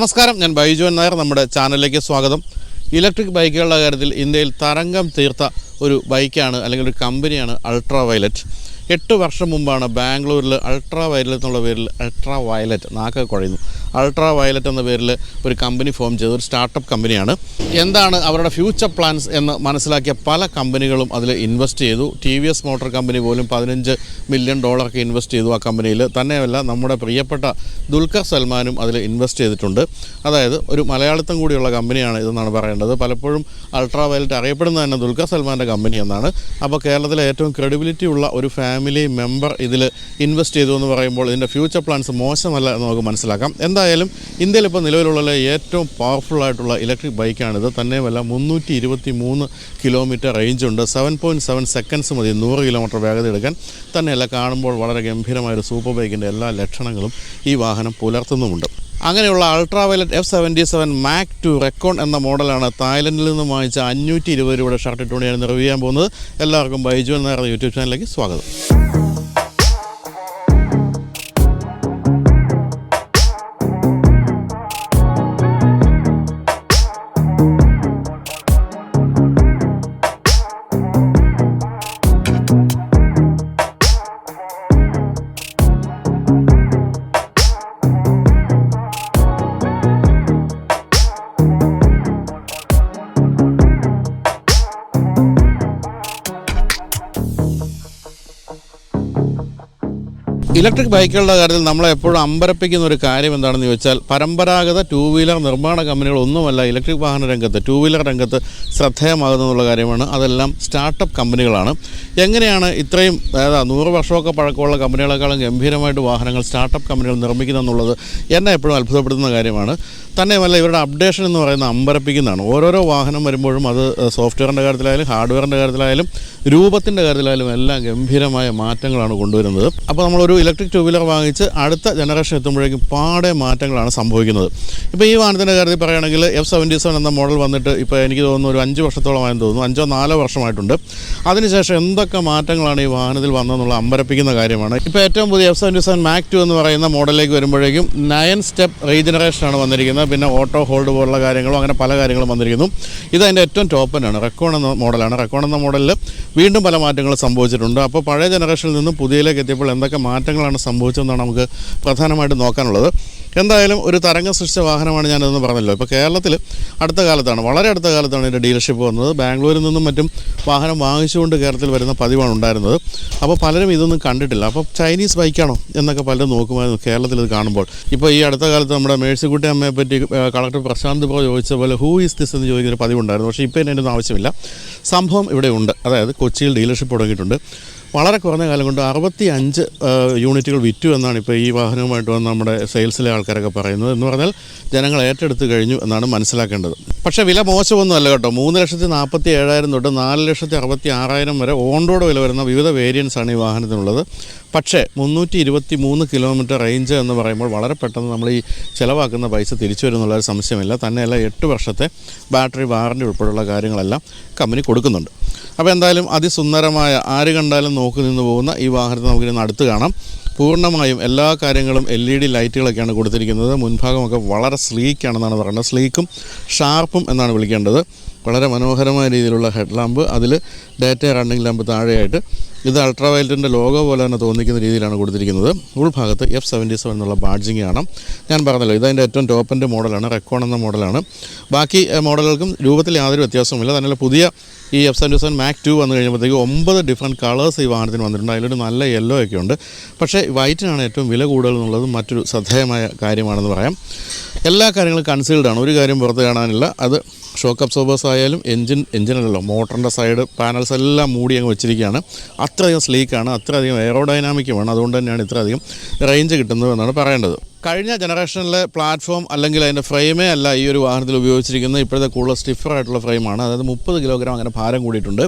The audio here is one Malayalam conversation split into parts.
നമസ്കാരം ഞാൻ ബൈജുവൻ നായർ നമ്മുടെ ചാനലിലേക്ക് സ്വാഗതം. ഇലക്ട്രിക് ബൈക്കുകളുടെ കാര്യത്തിൽ ഇന്ത്യയിൽ തരംഗം തീർത്ത ഒരു ബൈക്കാണ് അല്ലെങ്കിൽ ഒരു കമ്പനിയാണ് അൾട്രാ വയലറ്റ് എട്ട് വർഷം മുമ്പാണ് ബാംഗ്ലൂരിൽ അൾട്രാ വയലറ്റ് എന്നുള്ള പേരിൽ അൾട്രാ വയലറ്റ് നാക്ക് കുഴയുന്നു. അൾട്രാ വയലറ്റ് എന്ന പേരിൽ ഒരു കമ്പനി ഫോം ചെയ്ത ഒരു സ്റ്റാർട്ടപ്പ് കമ്പനിയാണ്. എന്താണ് അവരുടെ ഫ്യൂച്ചർ പ്ലാൻസ് എന്ന് മനസ്സിലാക്കിയ പല കമ്പനികളും അതിൽ ഇൻവെസ്റ്റ് ചെയ്തു. T V S motor company പോലും പതിനഞ്ച് മില്യൺ ഡോളറൊക്കെ ഇൻവെസ്റ്റ് ചെയ്തു ആ കമ്പനിയിൽ തന്നെയല്ല നമ്മുടെ പ്രിയപ്പെട്ട ദുൽഖർ സൽമാനും അതിൽ ഇൻവെസ്റ്റ് ചെയ്തിട്ടുണ്ട്. അതായത് ഒരു മലയാളിത്തം കൂടിയുള്ള കമ്പനിയാണ് ഇതെന്നാണ് പറയേണ്ടത്. പലപ്പോഴും അൾട്രാ വയലറ്റ് അറിയപ്പെടുന്നത് തന്നെ ദുൽഖർ സൽമാന്റെ കമ്പനി എന്നാണ്. അപ്പോൾ കേരളത്തിലെ ഏറ്റവും ക്രെഡിബിലിറ്റി ഉള്ള ഒരു ഫാമിലി മെമ്പർ ഇതിൽ ഇൻവെസ്റ്റ് ചെയ്തു എന്ന് പറയുമ്പോൾ ഇതിന്റെ ഫ്യൂച്ചർ പ്ലാൻസ് മോശമല്ല എന്ന് നമുക്ക് മനസ്സിലാക്കാം. എന്തായാലും ഇന്ത്യയിൽ ഇപ്പോൾ നിലവിലുള്ള ഏറ്റവും പവർഫുൾ ആയിട്ടുള്ള ഇലക്ട്രിക് ബൈക്കാണിത് തന്നെയുമല്ല മുന്നൂറ്റി ഇരുപത്തി മൂന്ന് കിലോമീറ്റർ റേഞ്ച് ഉണ്ട്. സെവൻ പോയിന്റ് സെവൻ സെക്കൻഡ്സ് മതി നൂറ് കിലോമീറ്റർ വേഗത എടുക്കാൻ. തന്നെയല്ല കാണുമ്പോൾ വളരെ ഗംഭീരമായ ഒരു സൂപ്പർ ബൈക്കിന്റെ എല്ലാ ലക്ഷണങ്ങളും ഈ വാഹനം പുലർത്തുന്നുമുണ്ട്. അങ്ങനെയുള്ള ultra violet F seventy seven Mach two Recon എന്ന മോഡലാണ് തായ്ലൻഡിൽ നിന്ന് വാങ്ങിച്ച അഞ്ഞൂറ്റി ഇരുപത് രൂപയുടെ ഷർട്ട് ഇട്ടുകൊണ്ടാണ് റിവ്യൂ ചെയ്യാൻ പോകുന്നത്. എല്ലാവർക്കും ബൈജു എന്ന യൂട്യൂബ് ചാനലിലേക്ക് സ്വാഗതം. Shower. ഇലക്ട്രിക് ബൈക്കുകളുടെ കാര്യത്തിൽ നമ്മളെ എപ്പോഴും അമ്പരപ്പിക്കുന്ന ഒരു കാര്യം എന്താണെന്ന് ചോദിച്ചാൽ പരമ്പരാഗത ടൂ വീലർ നിർമ്മാണ കമ്പനികൾ ഒന്നുമല്ല ഇലക്ട്രിക് വാഹന രംഗത്ത് ടൂ വീലർ രംഗത്ത് ശ്രദ്ധേയമാകുന്നുള്ള കാര്യമാണ്. അതെല്ലാം സ്റ്റാർട്ടപ്പ് കമ്പനികളാണ്. എങ്ങനെയാണ് ഇത്രയും അതായത് നൂറ് വർഷമൊക്കെ പഴക്കമുള്ള കമ്പനികളെക്കാളും ഗംഭീരമായിട്ട് വാഹനങ്ങൾ സ്റ്റാർട്ടപ്പ് കമ്പനികൾ നിർമ്മിക്കുന്നെന്നുള്ളത് എന്നെ എപ്പോഴും അത്ഭുതപ്പെടുത്തുന്ന കാര്യമാണ്. തന്നെയുമല്ല ഇവരുടെ അപ്ഡേഷൻ എന്ന് പറയുന്നത് അമ്പരപ്പിക്കുന്നതാണ്. ഓരോരോ വാഹനം വരുമ്പോഴും അത് സോഫ്റ്റ്വെയറിന്റെ കാര്യത്തിലായാലും ഹാർഡ്വെയറിന്റെ കാര്യത്തിലായാലും രൂപത്തിന്റെ കാര്യത്തിലായാലും എല്ലാം ഗംഭീരമായ മാറ്റങ്ങളാണ് കൊണ്ടുവരുന്നത്. അപ്പോൾ നമ്മളൊരു ഇലക്ട്രിക് ടു വീലർ വാങ്ങിച്ച് അടുത്ത ജനറേഷൻ എത്തുമ്പോഴേക്കും പാടെ മാറ്റങ്ങളാണ് സംഭവിക്കുന്നത്. ഇപ്പോൾ ഈ വാഹനത്തിന്റെ കാര്യത്തിൽ പറയുകയാണെങ്കിൽ എഫ് സെവന്റി സെവൻ എന്ന മോഡൽ വന്നിട്ട് ഇപ്പോൾ എനിക്ക് തോന്നുന്നു ഒരു അഞ്ച് വർഷത്തോളമായെന്ന് തോന്നുന്നു. അഞ്ചോ നാലോ വർഷമായിട്ടുണ്ട്. അതിനുശേഷം എന്തൊക്കെ മാറ്റങ്ങളാണ് ഈ വാഹനത്തിൽ വന്നതെന്നുള്ള അമ്പരപ്പിക്കുന്ന കാര്യമാണ്. ഇപ്പോൾ ഏറ്റവും പുതിയ F seventy seven Mach two എന്ന് പറയുന്ന മോഡലിലേക്ക് വരുമ്പോഴേക്കും നയൻ സ്റ്റെപ്പ് റീജനറേഷനാണ് വന്നിരിക്കുന്നത്. പിന്നെ ഓട്ടോ ഹോൾഡ് പോലുള്ള കാര്യങ്ങളും അങ്ങനെ പല കാര്യങ്ങളും വന്നിരിക്കുന്നു. ഇത് അതിന്റെ ഏറ്റവും ടോപ്പനാണ് റെക്കോൺ എന്ന മോഡലാണ്. റെക്കോൺ എന്ന മോഡലിൽ വീണ്ടും പല മാറ്റങ്ങൾ സംഭവിച്ചിട്ടുണ്ട്. അപ്പോൾ പഴയ ജനറേഷനിൽ നിന്നും പുതിയതിലേക്ക് എത്തിയപ്പോൾ എന്തൊക്കെ മാറ്റങ്ങളാണ് സംഭവിച്ചതെന്നാണ് നമുക്ക് പ്രധാനമായിട്ടും നോക്കാനുള്ളത്. എന്തായാലും ഒരു തരംഗം സൃഷ്ടിച്ച വാഹനമാണ് ഞാനതെന്ന് പറഞ്ഞല്ലോ. ഇപ്പോൾ കേരളത്തിൽ അടുത്ത കാലത്താണ് വളരെ അടുത്ത കാലത്താണ് ഇതിന്റെ ഡീലർഷിപ്പ് വന്നത്. ബാംഗ്ലൂരിൽ നിന്നും മറ്റും വാഹനം വാങ്ങിച്ചുകൊണ്ട് കേരളത്തിൽ വരുന്ന പതിവാണ് ഉണ്ടായിരുന്നത്. അപ്പോൾ പലരും ഇതൊന്നും കണ്ടിട്ടില്ല. അപ്പോൾ ചൈനീസ് ബൈക്കാണോ എന്നൊക്കെ പലരും നോക്കുമായിരുന്നു കേരളത്തിൽ ഇത് കാണുമ്പോൾ. ഇപ്പോൾ ഈ അടുത്ത കാലത്ത് നമ്മുടെ മേഴ്സിക്കുട്ടി അമ്മയെ പറ്റി കളക്ടർ പ്രശാന്ത് പ്രോ ചോദിച്ച പോലെ ഹൂ ഈസ് ദിസ് എന്ന് ചോദിക്കുന്ന പതിവുണ്ടായിരുന്നു. പക്ഷേ ഇപ്പോൾ ഒന്നും ആവശ്യമില്ല. സംഭവം ഇവിടെ ഉണ്ട്. അതായത് കൊച്ചിയിൽ ഡീലർഷിപ്പ് തുടങ്ങിയിട്ടുണ്ട്. വളരെ കുറഞ്ഞ കാലം കൊണ്ട് അറുപത്തി അഞ്ച് യൂണിറ്റുകൾ വിറ്റു എന്നാണ് ഇപ്പോൾ ഈ വാഹനവുമായിട്ട് വന്ന് നമ്മുടെ സെയിൽസിലെ ആൾക്കാരൊക്കെ പറയുന്നത് എന്ന് പറഞ്ഞാൽ ജനങ്ങൾ ഏറ്റെടുത്തു കഴിഞ്ഞു എന്നാണ് മനസ്സിലാക്കേണ്ടത്. പക്ഷേ വില മോശമൊന്നുമല്ല കേട്ടോ. മൂന്ന് ലക്ഷത്തി നാൽപ്പത്തി ഏഴായിരം തൊട്ട് നാല് ലക്ഷത്തി അറുപത്തി ആറായിരം വരെ ഓൺ റോഡ് വില വരുന്ന വിവിധ വേരിയൻസ് ആണ് ഈ വാഹനത്തിനുള്ളത്. പക്ഷേ മുന്നൂറ്റി ഇരുപത്തി മൂന്ന് കിലോമീറ്റർ റേഞ്ച് എന്ന് പറയുമ്പോൾ വളരെ പെട്ടെന്ന് നമ്മൾ ഈ ചിലവാക്കുന്ന പൈസ തിരിച്ചു വരുന്നുള്ള ഒരു സംശയമില്ല. തന്നെയല്ല എട്ട് വർഷത്തെ ബാറ്ററി വാറണ്ടി ഉൾപ്പെടെയുള്ള കാര്യങ്ങളെല്ലാം കമ്പനി കൊടുക്കുന്നുണ്ട്. അപ്പോൾ എന്തായാലും അതിസുന്ദരമായ ആര് കണ്ടാലും നോക്കി നിന്ന് പോകുന്ന ഈ വാഹനത്തെ നമുക്കിന്ന് അടുത്ത് കാണാം. പൂർണമായും എല്ലാ കാര്യങ്ങളും എൽ ഇ ഡി ലൈറ്റുകളൊക്കെയാണ് കൊടുത്തിരിക്കുന്നത്. മുൻഭാഗമൊക്കെ വളരെ സ്ലീക്കാണെന്നാണ് പറയുന്നത് സ്ലീക്കും ഷാർപ്പും എന്നാണ് വിളിക്കേണ്ടത്. വളരെ മനോഹരമായ രീതിയിലുള്ള ഹെഡ് ലാമ്പ് അതിൽ ഡാറ്റ റണ്ണിംഗ് ലാമ്പ് താഴെയായിട്ട് ഇത് അൾട്രാ വയലറ്റിന്റെ ലോഗോ പോലെ തന്നെ തോന്നിക്കുന്ന രീതിയിലാണ് കൊടുത്തിരിക്കുന്നത്. ഉൾഭാഗത്ത് എഫ് സെവന്റി സെവൻ എന്നുള്ള ബാഡ്ജിങ് ആണ്. ഞാൻ പറഞ്ഞല്ലോ ഇതതിന്റെ ഏറ്റവും ടോപ്പിന്റെ മോഡലാണ് റെക്കോൺ എന്ന മോഡലാണ്. ബാക്കി മോഡലുകൾക്കും രൂപത്തിൽ യാതൊരു വ്യത്യാസവുമില്ല. തന്നെ പുതിയ ഈ F seventy seven Mach two വന്നു കഴിയുമ്പോഴത്തേക്ക് ഒമ്പത് ഡിഫറെന്റ് കളേഴ്സ് ഈ വാഹനത്തിന് വന്നിട്ടുണ്ട്. അതിലൊരു നല്ല യെല്ലോ ഒക്കെ ഉണ്ട്. പക്ഷേ വൈറ്റിനാണ് ഏറ്റവും വില കൂടുതൽ എന്നുള്ളത് മറ്റൊരു ശ്രദ്ധേയമായ കാര്യമാണെന്ന് പറയാം. എല്ലാ കാര്യങ്ങളും കൺസീൽഡാണ് ഒരു കാര്യം പുറത്ത് കാണാനില്ല. അത് ഷോക്ക് അബ്സോർബേഴ്സ് ആയാലും എഞ്ചിൻ എഞ്ചിനല്ലല്ലോ മോട്ടറിന്റെ സൈഡ് പാനൽസ് എല്ലാം മൂടി അങ്ങ് വെച്ചിരിക്കുകയാണ്. അത്രയധികം സ്ലീക്കാണ് അത്രയധികം എയറോഡൈനാമിക്കുമാണ് അതുകൊണ്ട് തന്നെയാണ് ഇത്രയധികം റേഞ്ച് കിട്ടുന്നത് എന്നാണ് പറയേണ്ടത്. കഴിഞ്ഞ ജനറേഷനിലെ പ്ലാറ്റ്ഫോം അല്ലെങ്കിൽ അതിന്റെ ഫ്രെയിമേ അല്ല ഈ ഒരു വാഹനത്തിൽ ഉപയോഗിച്ചിരിക്കുന്നത്. ഇപ്പോഴത്തെ കൂടുതൽ സ്റ്റിഫർ ആയിട്ടുള്ള ഫ്രെയിമാണ്. അതായത് മുപ്പത് കിലോഗ്രാം അങ്ങനെ ഭാരം കൂടിയിട്ടുണ്ട്.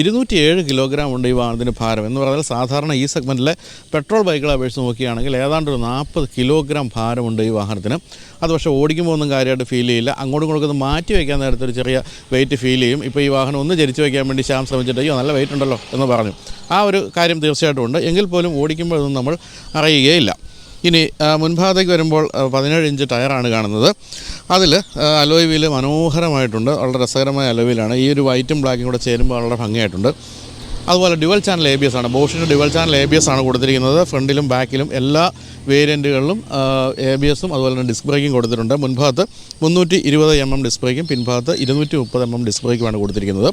ഇരുന്നൂറ്റി ഏഴ് കിലോഗ്രാം ഉണ്ട് ഈ വാഹനത്തിന് ഭാരം എന്ന് പറഞ്ഞാൽ സാധാരണ ഈ സെഗ്മെന്റിലെ പെട്രോൾ ബൈക്കുകളെ അപേക്ഷിച്ച് നോക്കുകയാണെങ്കിൽ ഏതാണ്ട് ഒരു നാൽപ്പത് കിലോഗ്രാം ഭാരമുണ്ട് ഈ വാഹനത്തിന്. അത് പക്ഷേ ഓടിക്കുമ്പോൾ ഒന്നും കാര്യമായിട്ട് ഫീൽ ചെയ്യില്ല. അങ്ങോട്ടും ഇങ്ങോട്ടും മാറ്റി വയ്ക്കാൻ നേരത്തെ ഒരു ചെറിയ വെയിറ്റ് ഫീൽ ചെയ്യും. ഇപ്പോൾ ഈ വാഹനം ഒന്ന് ജരിച്ച് വയ്ക്കാൻ വേണ്ടി ശ്യാം ശ്രമിച്ചിട്ട് അയ്യോ നല്ല വെയിറ്റ് ഉണ്ടല്ലോ എന്ന് പറഞ്ഞു. ആ ഒരു കാര്യം തീർച്ചയായിട്ടും ഉണ്ട്. എങ്കിൽ പോലും ഓടിക്കുമ്പോൾ ഇതൊന്നും നമ്മൾ അറിയുകയില്ല. ഇനി മുൻഭാഗത്തേക്ക് വരുമ്പോൾ പതിനേഴ് ഇഞ്ച് ടയറാണ് കാണുന്നത്. അതിൽ അലോയ് വീൽ മനോഹരമായിട്ടുണ്ട്. വളരെ രസകരമായ അലോയ് വീലാണ്. ഈ ഒരു വൈറ്റും ബ്ലാക്കും കൂടെ ചേരുമ്പോൾ വളരെ ഭംഗിയായിട്ടുണ്ട്. അതുപോലെ dual channel A B S ആണ്. ബോഷിന്റെ dual channel A B S ആണ് കൊടുത്തിരിക്കുന്നത്. ഫ്രണ്ടിലും ബാക്കിലും എല്ലാ വേരിയന്റുകളിലും എ ബി എസും അതുപോലെ തന്നെ ഡിസ്ക് ബ്രേക്കും കൊടുത്തിട്ടുണ്ട്. മുൻഭാഗത്ത് മുന്നൂറ്റി ഇരുപത് എം എം ഡിസ്ക് ബ്രേക്കും പിൻഭാഗത്ത് ഇരുന്നൂറ്റി മുപ്പത് എം എം ഡിസ്ക് ബ്രേക്കുമാണ് കൊടുത്തിരിക്കുന്നത്.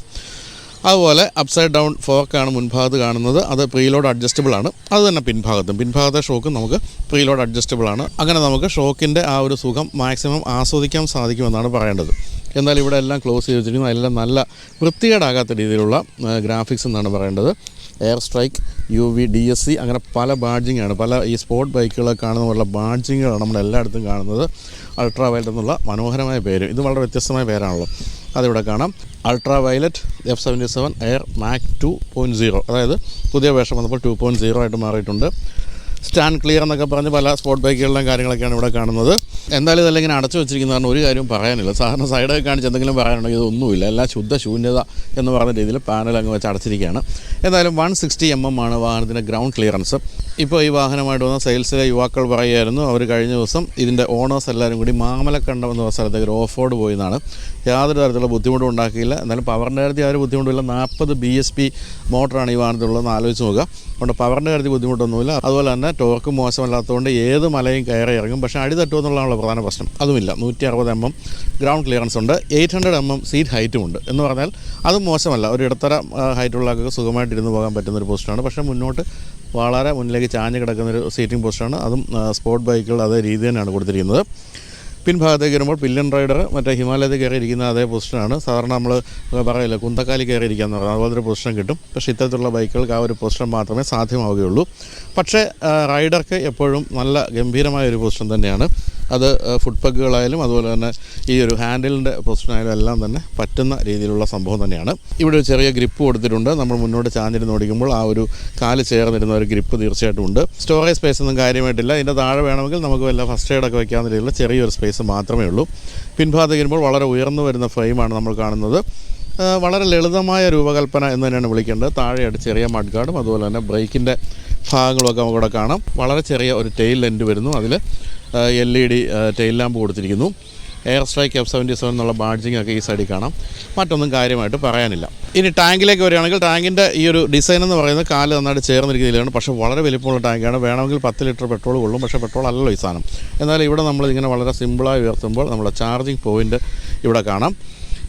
അതുപോലെ അപ്സൈഡ് ഡൗൺ ഫോക്കാണ് മുൻഭാഗത്ത് കാണുന്നത്. അത് പ്രീലോഡ് അഡ്ജസ്റ്റബിൾ ആണ്. അത് തന്നെ പിൻഭാഗത്തും. പിൻഭാഗത്തെ ഷോക്ക് നമുക്ക് പ്രീലോഡ് അഡ്ജസ്റ്റബിൾ ആണ്. അങ്ങനെ നമുക്ക് ഷോക്കിന്റെ ആ ഒരു സുഖം മാക്സിമം ആസ്വദിക്കാൻ സാധിക്കുമെന്നാണ് പറയേണ്ടത്. എന്നാൽ ഇവിടെ എല്ലാം ക്ലോസ് ചെയ്ത് വെച്ചിരിക്കുന്നു എല്ലാം നല്ല വൃത്തികേടാകാത്ത രീതിയിലുള്ള ഗ്രാഫിക്സ് എന്നാണ് പറയേണ്ടത്. Air strike U V D S C അങ്ങനെ പല ബാഡ്ജിങ്ങാണ് പല ഈ സ്പോർട്ട് ബൈക്കുകളൊക്കെ കാണുന്ന പോലുള്ള ബാഡ്ജിങ്ങുകളാണ് നമ്മൾ എല്ലായിടത്തും കാണുന്നത്. അൾട്രാ വയലറ്റ് എന്നുള്ള മനോഹരമായ പേര്. ഇത് വളരെ വ്യത്യസ്തമായ പേരാണല്ലോ. അതിവിടെ കാണാം. Ultra violet F seventy seven air Mach two point zero അതായത് പുതിയ വേഷം വന്നപ്പോൾ ടു പോയിന്റ് സീറോ ആയിട്ട് മാറിയിട്ടുണ്ട്. സ്റ്റാൻഡ് ക്ലിയർ എന്നൊക്കെ പറഞ്ഞ് പല സ്പോട്ട് ബൈക്കുകളിലും കാര്യങ്ങളൊക്കെയാണ് ഇവിടെ കാണുന്നത്. എന്തായാലും ഇതെല്ലാം ഇങ്ങനെ അടച്ചു വെച്ചിരിക്കുന്ന കാരണം ഒരു കാര്യവും പറയാനില്ല. സാധാരണ സൈഡൊക്കെ കാണിച്ച് എന്തെങ്കിലും പറയാനുണ്ടെങ്കിൽ ഇതൊന്നുമില്ല എല്ലാം ശുദ്ധ ശൂന്യത എന്ന് പറഞ്ഞ രീതിയിൽ പാനൽ അങ്ങ് വെച്ച് അടച്ചിരിക്കുകയാണ്. എന്തായാലും വൺ സിക്സ്റ്റി എം എം ആണ് വാഹനത്തിന്റെ ഗ്രൗണ്ട് ക്ലിയറൻസ് ഇപ്പോൾ ഈ വാഹനമായിട്ട് വന്ന സെയിൽസിലെ യുവാക്കൾ പറയുമായിരുന്നു അവർ കഴിഞ്ഞ ദിവസം ഇതിന്റെ ഓണേഴ്സ് എല്ലാവരും കൂടി മാമലക്കണ്ടം എന്ന സ്ഥലത്തേക്ക് ഒരു ഓഫ് റോഡ് പോയി എന്നാണ് യാതൊരു തരത്തിലുള്ള ബുദ്ധിമുട്ടും ഉണ്ടാക്കിയില്ല. എന്നാലും പവറിന്റെ കാര്യത്തിൽ ആ ഒരു ബുദ്ധിമുട്ടില്ല നാൽപ്പത് ബി എസ് പി മോട്ടറാണ് ഈ വാഹനത്തിലുള്ളതെന്ന് ആലോചിച്ച് നോക്കുക. അതുകൊണ്ട് പവറിന്റെ കാര്യത്തിൽ ബുദ്ധിമുട്ടൊന്നുമില്ല. അതുപോലെ തന്നെ ടോർക്ക് മോശമല്ലാത്തതുകൊണ്ട് ഏത് മലയും കയറി ഇറങ്ങും. പക്ഷേ അടി എന്നുള്ളതാണ് പ്രധാന പ്രശ്നം. അതുമില്ല. നൂറ്റി അറുപത് എം എം ഗ്രൗണ്ട് ക്ലിയറൻസ് ഉണ്ട്. Eight hundred M M seat ഹൈറ്റും ഉണ്ട്. എന്ന് പറഞ്ഞാൽ അത് മോശമല്ല. ഒരു ഇടത്തര ഹൈറ്റുള്ള ആൾക്ക് സുഖമായിട്ട് ഇരുന്ന് പോകാൻ പറ്റുന്ന ഒരു പോസ്റ്റാണ് പക്ഷേ മുന്നോട്ട് വളരെ മുന്നിലേക്ക് ചാഞ്ഞ് കിടക്കുന്നൊരു സീറ്റിംഗ് പോസ്റ്റാണ് അതും സ്പോർട്ട് ബൈക്കുകൾ അതേ രീതി തന്നെയാണ് കൊടുത്തിരിക്കുന്നത്. പിൻഭാഗത്തേക്ക് വരുമ്പോൾ പില്ലൻ റൈഡർ മറ്റേ ഹിമാലയത്തിൽ കയറിയിരിക്കുന്ന അതേ പൊസിഷനാണ് സാധാരണ നമ്മൾ പറയില്ല കുന്തക്കാലി കയറിയിരിക്കാന്ന് പറയുന്നത് അതുപോലൊരു പൊസിഷൻ കിട്ടും. പക്ഷേ ഇത്തരത്തിലുള്ള ബൈക്കുകൾക്ക് ആ ഒരു പൊസിഷൻ മാത്രമേ സാധ്യമാവുകയുള്ളൂ. പക്ഷേ റൈഡർക്ക് എപ്പോഴും നല്ല ഗംഭീരമായ ഒരു പൊസിഷൻ തന്നെയാണ്. അത് ഫുഡ് പഗുകളായാലും അതുപോലെ തന്നെ ഈ ഒരു ഹാൻഡിലിന്റെ പൊസിഷനായാലും എല്ലാം തന്നെ പറ്റുന്ന രീതിയിലുള്ള സംഭവം തന്നെയാണ്. ഇവിടെ ഒരു ചെറിയ ഗ്രിപ്പ് കൊടുത്തിട്ടുണ്ട്. നമ്മൾ മുന്നോട്ട് ചാഞ്ഞിരുന്ന് ഓടിക്കുമ്പോൾ ആ ഒരു കാൽ ചേർന്നിരുന്ന ഒരു ഗ്രിപ്പ് തീർച്ചയായിട്ടും ഉണ്ട്. സ്റ്റോറേജ് സ്പേസ് ഒന്നും കാര്യമായിട്ടില്ല. ഇതിന്റെ താഴെ വേണമെങ്കിൽ നമുക്ക് വല്ല ഫസ്റ്റ് എയ്ഡൊക്കെ വയ്ക്കാവുന്ന രീതിയിലുള്ള ചെറിയൊരു സ്പേസ് മാത്രമേ ഉള്ളൂ. പിൻഭാഗത്ത് വരുമ്പോൾ വളരെ ഉയർന്നു വരുന്ന ഫ്രെയിമാണ് നമ്മൾ കാണുന്നത്. വളരെ ലളിതമായ രൂപകൽപ്പന എന്ന് തന്നെയാണ് വിളിക്കേണ്ടത്. താഴെയായിട്ട് ചെറിയ മഡ്ഗാർഡും അതുപോലെ തന്നെ ബ്രേക്കിന്റെ ഭാഗങ്ങളൊക്കെ നമുക്കിവിടെ കാണാം. വളരെ ചെറിയ ഒരു ടെയിൽ ലെന്റ് വരുന്നു. അതിൽ L E D tail lamp കൊടുത്തിരിക്കുന്നു. Air strike F seventy seven എന്നുള്ള ബാഡ്ജിങ് ഒക്കെ ഈ സൈഡിൽ കാണാം. മറ്റൊന്നും കാര്യമായിട്ട് പറയാനില്ല. ഇനി ടാങ്കിലേക്ക് വരികയാണെങ്കിൽ ടാങ്കിന്റെ ഈ ഒരു ഡിസൈൻ എന്ന് പറയുന്നത് കാൽ നന്നായിട്ട് ചേർന്നിരിക്കുന്നതിലാണ് പക്ഷേ വളരെ വലിപ്പമുള്ള ടാങ്കാണ് വേണമെങ്കിൽ പത്ത് ലിറ്റർ പെട്രോൾ കൊള്ളും. പക്ഷേ പെട്രോൾ അല്ലല്ലോ ഈ സാധനം. എന്നാൽ ഇവിടെ നമ്മൾ ഇങ്ങനെ വളരെ സിമ്പിളായി ഉയർത്തുമ്പോൾ നമ്മുടെ ചാർജിങ് പോയിന്റ് ഇവിടെ കാണാം.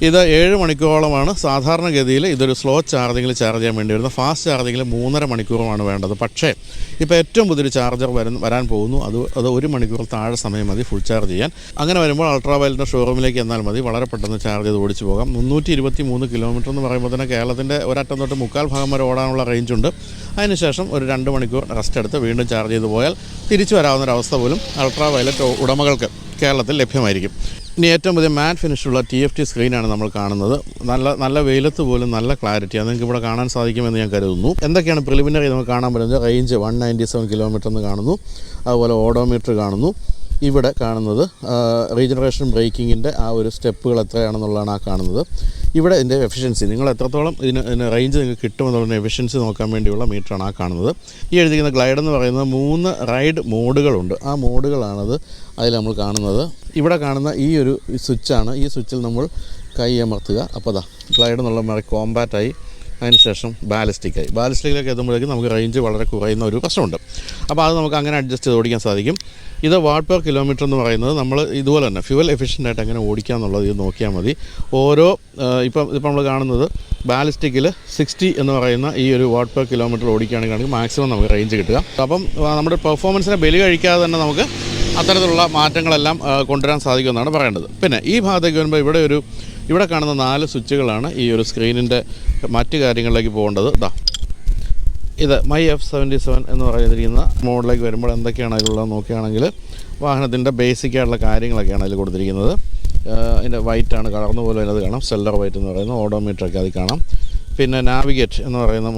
ഇത് ഏഴ് മണിക്കൂറോളമാണ് സാധാരണഗതിയിൽ ഇതൊരു സ്ലോ ചാർജിങ്ങിൽ ചാർജ് ചെയ്യാൻ വേണ്ടി വരുന്നത്. ഫാസ്റ്റ് ചാർജിങ്ങിൽ മൂന്നര മണിക്കൂറുമാണ് വേണ്ടത്. പക്ഷേ ഇപ്പോൾ ഏറ്റവും പുതിയൊരു ചാർജർ വരും വരാൻ പോകുന്നു. അത് അത് ഒരു മണിക്കൂർ താഴെ സമയം മതി ഫുൾ ചാർജ് ചെയ്യാൻ. അങ്ങനെ വരുമ്പോൾ അൾട്രാ വയലിന്റെ ഷോറൂമിലേക്ക് എന്നാൽ മതി. വളരെ പെട്ടെന്ന് ചാർജ് ചെയ്ത് ഓടിച്ചു പോകാം. മുന്നൂറ്റി ഇരുപത്തി മൂന്ന് കിലോമീറ്റർ എന്ന് പറയുമ്പോൾ തന്നെ കേരളത്തിന്റെ ഒരറ്റം തൊട്ട് മുക്കാൽ ഭാഗം വരെ ഓടാനുള്ള റേഞ്ച് ഉണ്ട്. അതിനുശേഷം ഒരു രണ്ട് മണിക്കൂർ റെസ്റ്റ് എടുത്ത് വീണ്ടും ചാർജ് ചെയ്ത് പോയാൽ തിരിച്ചു വരാവുന്നൊരവസ്ഥ പോലും അൾട്രാ വയലറ്റ് ഉടമകൾക്ക് കേരളത്തിൽ ലഭ്യമായിരിക്കും. ഇനി ഏറ്റവും പുതിയ മാറ്റ് ഫിനിഷുള്ള ടി എഫ് ടി സ്ക്രീനാണ് നമ്മൾ കാണുന്നത്. നല്ല നല്ല വെയിലത്ത് പോലും നല്ല ക്ലാരിറ്റിയാണ് നിങ്ങൾക്ക് ഇവിടെ കാണാൻ സാധിക്കുമെന്ന് ഞാൻ കരുതുന്നു. എന്തൊക്കെയാണ് പ്രിലിമിനറി നമുക്ക് കാണാൻ പറ്റുന്നത്? Range one ninety seven kilometre എന്ന് കാണുന്നു. അതുപോലെ ഓഡോമീറ്റർ കാണുന്നു. ഇവിടെ കാണുന്നത് റീജനറേഷൻ ബ്രേക്കിങ്ങിന്റെ ആ ഒരു സ്റ്റെപ്പുകൾ എത്രയാണെന്നുള്ളതാണ് ആ കാണുന്നത്. ഇവിടെ ഇതിന്റെ എഫിഷ്യൻസി നിങ്ങൾ എത്രത്തോളം ഇതിന് ഇതിന് റേഞ്ച് നിങ്ങൾക്ക് കിട്ടുമെന്നുള്ള എഫിഷ്യൻസി നോക്കാൻ വേണ്ടിയുള്ള മീറ്ററാണ് ആ കാണുന്നത്. ഈ എഴുതിക്കുന്ന ഗ്ലൈഡ് എന്ന് പറയുന്നത് മൂന്ന് റൈഡ് മോഡുകളുണ്ട് ആ മോഡുകളാണത് അതിൽ നമ്മൾ കാണുന്നത്. ഇവിടെ കാണുന്ന ഈ ഒരു സ്വിച്ചാണ്. ഈ സ്വിച്ചിൽ നമ്മൾ കൈ അമർത്തുക. അപ്പോൾ അതാ ഗ്ലൈഡ് എന്നുള്ള മാറി കോമ്പാറ്റായി അതിനുശേഷം ബാലിസ്റ്റിക്കായി ബാലിസ്റ്റിക്കിലേക്ക് എത്തുമ്പോഴേക്കും നമുക്ക് റേഞ്ച് വളരെ കുറയുന്ന ഒരു പ്രശ്നമുണ്ട്. അപ്പോൾ അത് നമുക്ക് അങ്ങനെ അഡ്ജസ്റ്റ് ചെയ്ത് ഓടിക്കാൻ സാധിക്കും. ഇത് വാട്ട് പെർ കിലോമീറ്റർ എന്ന് പറയുന്നത് നമ്മൾ ഇതുപോലെ തന്നെ ഫ്യൂവൽ എഫിഷ്യന്റ് ആയിട്ട് എങ്ങനെ ഓടിക്കുക എന്നുള്ളത് ഇത് നോക്കിയാൽ മതി. ഓരോ ഇപ്പം ഇപ്പം നമ്മൾ കാണുന്നത് ബാലിസ്റ്റിക്കിൽ സിക്സ്റ്റി എന്ന് പറയുന്ന ഈ ഒരു വാട്ട് പെർ കിലോമീറ്റർ ഓടിക്കുകയാണെങ്കിൽ മാക്സിമം നമുക്ക് റേഞ്ച് കിട്ടുക. അപ്പം നമ്മുടെ പെർഫോമൻസിനെ ബലി കഴിക്കാതെ തന്നെ നമുക്ക് അത്തരത്തിലുള്ള മാറ്റങ്ങളെല്ലാം കൊണ്ടുവരാൻ സാധിക്കുമെന്നാണ് പറയേണ്ടത്. പിന്നെ ഈ ഭാഗത്തേക്ക് വരുമ്പോൾ ഇവിടെ ഒരു ഇവിടെ കാണുന്ന നാല് സ്വിച്ചുകളാണ് ഈ ഒരു സ്ക്രീനിന്റെ മറ്റ് കാര്യങ്ങളിലേക്ക് പോകേണ്ടത്. ഇതാ ഇത് മൈ എഫ് സെവന്റി സെവൻ എന്ന് പറയുന്നിരിക്കുന്ന മോഡിലേക്ക് വരുമ്പോൾ എന്തൊക്കെയാണ് അതിലുള്ളത് നോക്കുകയാണെങ്കിൽ വാഹനത്തിന്റെ ബേസിക് ആയിട്ടുള്ള കാര്യങ്ങളൊക്കെയാണ് അതിൽ കൊടുത്തിരിക്കുന്നത്. അതിന്റെ വൈറ്റ് ആണ് കളർന്ന പോലും അതിനകത്ത് കാണാം. സെല്ലർ വൈറ്റ് എന്ന് പറയുന്നത് ഓഡോമീറ്റർ ഒക്കെ അതിൽ കാണാം. പിന്നെ നാവിഗേറ്റ് എന്ന് പറയുന്ന